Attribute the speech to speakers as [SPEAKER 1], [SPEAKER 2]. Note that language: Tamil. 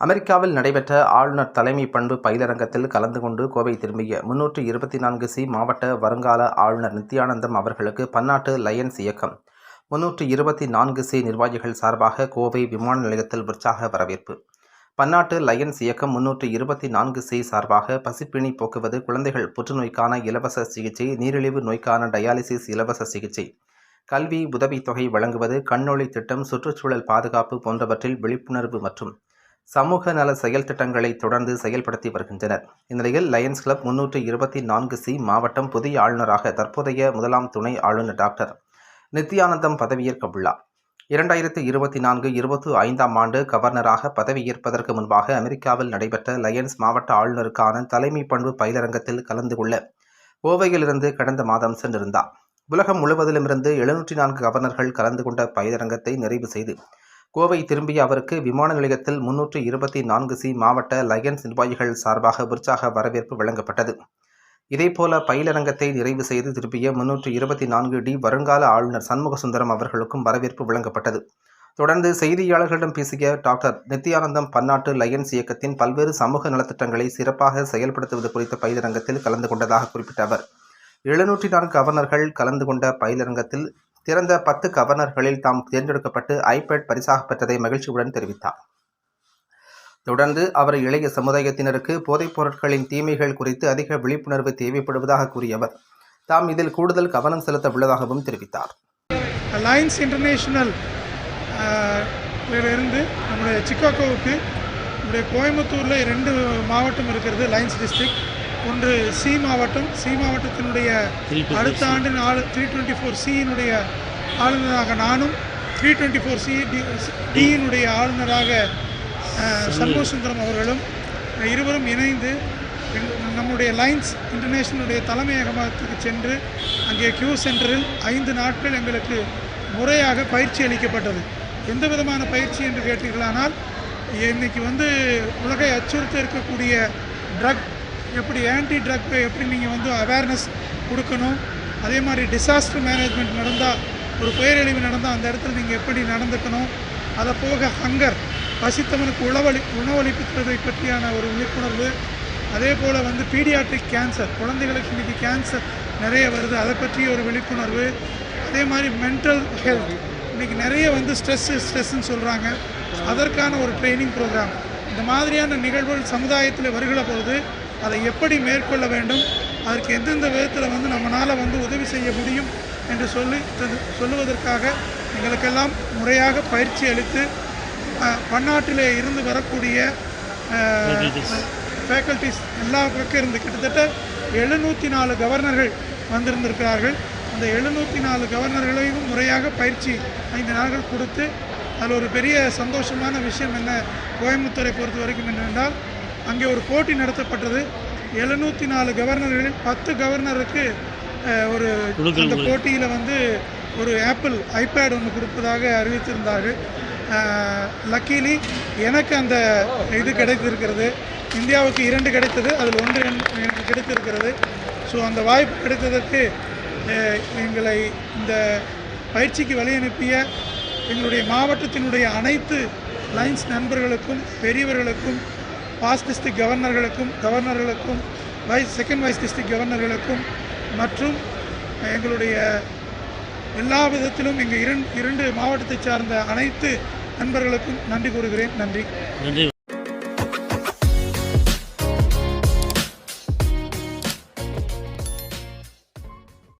[SPEAKER 1] அமெரிக்காவில் நடைபெற்ற ஆளுநர் தலைமை பண்பு பயிலரங்கத்தில் கலந்து கொண்டு கோவை திரும்பிய முன்னூற்று இருபத்தி நான்கு சி மாவட்ட வருங்கால ஆளுநர் நித்யானந்தம் அவர்களுக்கு பன்னாட்டு லயன்ஸ் இயக்கம். முன்னூற்று இருபத்தி நான்கு சி நிர்வாகிகள் சார்பாக கோவை விமான நிலையத்தில் உற்சாக வரவேற்பு. பன்னாட்டு லயன்ஸ் இயக்கம் முன்னூற்று இருபத்தி நான்கு சி சார்பாக பசிப்பிணி போக்குவது குழந்தைகள் புற்றுநோய்க்கான இலவச சிகிச்சை நீரிழிவு நோய்க்கான டயாலிசிஸ் இலவச சிகிச்சை கல்வி உதவித்தொகை வழங்குவது கண்ணொளி திட்டம் சுற்றுச்சூழல் பாதுகாப்பு போன்றவற்றில் விழிப்புணர்வு மற்றும் சமூக நல செயல் திட்டங்களை தொடர்ந்து செயல்படுத்தி வருகின்றனர். இந்நிலையில் லயன்ஸ் கிளப் முன்னூற்று இருபத்தி நான்கு சி மாவட்டம் புதிய ஆளுநராக தற்போதைய முதலாம் துணை ஆளுநர் டாக்டர் நித்யானந்தம் பதவியேற்க உள்ளார் இரண்டாயிரத்தி இருபத்தி நான்கு இருபத்தி ஐந்தாம் ஆண்டு கவர்னராக பதவியேற்பதற்கு முன்பாக அமெரிக்காவில் நடைபெற்ற லயன்ஸ் மாவட்ட ஆளுநருக்கான தலைமை பண்பு பயிலரங்கத்தில் கலந்து கொள்ள கோவையிலிருந்து கடந்த மாதம் சென்றிருந்தார். உலகம் முழுவதிலுமிருந்து எழுநூற்றி நான்கு கவர்னர்கள் கலந்து கொண்ட பயிலரங்கத்தை நிறைவு செய்து கோவை திரும்பிய அவருக்கு விமான நிலையத்தில் முன்னூற்று இருபத்தி நான்கு சி மாவட்ட லயன்ஸ் நிர்வாகிகள் சார்பாக உற்சாக வரவேற்பு வழங்கப்பட்டது. இதேபோல பயிலரங்கத்தை நிறைவு செய்து திரும்பிய முன்னூற்று இருபத்தி நான்கு டி வருங்கால ஆளுநர் சண்முக சுந்தரம் அவர்களுக்கும் வரவேற்பு வழங்கப்பட்டது. தொடர்ந்து செய்தியாளர்களிடம் பேசிய டாக்டர் நித்யானந்தம் பன்னாட்டு லயன்ஸ் இயக்கத்தின் பல்வேறு சமூக நலத்திட்டங்களை சிறப்பாக செயல்படுத்துவது குறித்த பயிலரங்கத்தில் கலந்து கொண்டதாக குறிப்பிட்ட அவர் எழுநூற்றி நான்கு கவர்னர்கள் கலந்து கொண்ட பயிலரங்கத்தில் திறந்த பத்து கவர்னர்களில் தாம் தேர்ந்தெடுக்கப்பட்டு ஐபேட் பரிசாக பெற்றதை மகிழ்ச்சியுடன் தெரிவித்தார். தொடர்ந்து அவர் இளைய சமுதாயத்தினருக்கு போதைப் பொருட்களின் தீமைகள் குறித்து அதிக விழிப்புணர்வு தேவைப்படுவதாக கூறிய அவர் தாம் இதில் கூடுதல் கவனம் செலுத்த உள்ளதாகவும் தெரிவித்தார்
[SPEAKER 2] அலைன்ஸ் இன்டர்நேஷனல் இருந்து நம்முடைய சிக்காகோவுக்கு நம்முடைய கோயம்புத்தூரில் ரெண்டு மாவட்டம் இருக்கிறது லைன்ஸ் டிஸ்ட்ரிக்ட் ஒன்று சி மாவட்டம் சி மாவட்டத்தினுடைய அடுத்த ஆண்டு ஆளு த்ரீ டுவெண்ட்டி ஃபோர் சியினுடைய ஆளுநராக நானும் three twenty four C D டியினுடைய ஆளுநராக சண்முக சுந்தரம் அவர்களும் இருவரும் இணைந்து நம்முடைய லைன்ஸ் இன்டர்நேஷனலுடைய தலைமையகத்துக்கு சென்று அங்கே கியூ சென்டரில் ஐந்து நாட்கள் எங்களுக்கு முறையாக பயிற்சி அளிக்கப்பட்டது. எந்த விதமான பயிற்சி என்று கேட்டீர்களானால் இன்னைக்கு வந்து உலகை அச்சுறுத்த இருக்கக்கூடிய ட்ரக் எப்படி ஆன்டி ட்ரக் எப்படி நீங்கள் வந்து அவேர்னஸ் கொடுக்கணும்? அதே மாதிரி டிசாஸ்டர் மேனேஜ்மெண்ட் நடந்தால் ஒரு பேரழிவு நடந்தால் அந்த இடத்துல நீங்கள் எப்படி நடந்துக்கணும்? அதை போக ஹங்கர் பசித்தவனுக்கு உணவளி உணவளிப்பதை பற்றியான ஒரு விழிப்புணர்வு. அதே போல் வந்து பீடியாட்ரிக் கேன்சர் குழந்தைகளுக்கு இன்றைக்கி கேன்சர் நிறைய வருது. அதை பற்றிய ஒரு விழிப்புணர்வு. அதே மாதிரி மென்டல் ஹெல்த் இன்றைக்கி நிறைய வந்து ஸ்ட்ரெஸ்ஸு ஸ்ட்ரெஸ்ஸுன்னு சொல்கிறாங்க அதற்கான ஒரு ட்ரைனிங் ப்ரோக்ராம் இந்த மாதிரியான நிகழ்வுகள் சமுதாயத்தில் வருகிற பொழுது அதை எப்படி மேற்கொள்ள வேண்டும்? அதற்கு எந்தெந்த விதத்தில் வந்து நம்மளால் வந்து உதவி செய்ய முடியும் என்று சொல்லி சொல்லுவதற்காக எங்களுக்கெல்லாம் முறையாக பயிற்சி அளித்து பன்னாட்டிலே இருந்து வரக்கூடிய ஃபேக்கல்டிஸ் எல்லா பக்கம் இருந்து கிட்டத்தட்ட எழுநூற்றி நாலு கவர்னர்கள் வந்திருந்திருக்கிறார்கள். அந்த எழுநூற்றி நாலு கவர்னர்களையும் முறையாக பயிற்சி ஐந்து நாட்கள் கொடுத்து அதில் ஒரு பெரிய சந்தோஷமான விஷயம் என்ன? கோயம்புத்தூரை பொறுத்த வரைக்கும் என்னவென்றால் அங்கே ஒரு போட்டி நடத்தப்பட்டது. எழுநூற்றி நாலு கவர்னர்களில் பத்து கவர்னருக்கு ஒரு அந்த போட்டியில் வந்து ஒரு ஆப்பிள் ஐபேட் ஒன்று கொடுப்பதாக அறிவித்திருந்தார்கள். லக்கீலி எனக்கு அந்த இது கிடைத்திருக்கிறது. இந்தியாவுக்கு இரண்டு கிடைத்தது அதில் ஒன்று என்- எனக்கு கிடைத்திருக்கிறது. ஸோ அந்த வாய்ப்பு கிடைத்ததற்கு எங்களை இந்த பயிற்சிக்கு வழியனுப்பிய எங்களுடைய மாவட்டத்தினுடைய அனைத்து லைன்ஸ் நண்பர்களுக்கும் பெரியவர்களுக்கும் பாஸ்ட் டிஸ்ட்ரிக்ட் கவர்னர்களுக்கும் கவர்னர்களுக்கும் வைஸ் செகண்ட் வைஸ் டிஸ்ட்ரிக்ட் கவர்னர்களுக்கும் மற்றும் எங்களுடைய எல்லா விதத்திலும் எங்கள் இரண்டு இரண்டு மாவட்டத்தை சார்ந்த அனைத்து நண்பர்களுக்கும் நன்றி கூறுகிறேன். நன்றி.
[SPEAKER 3] நன்றி.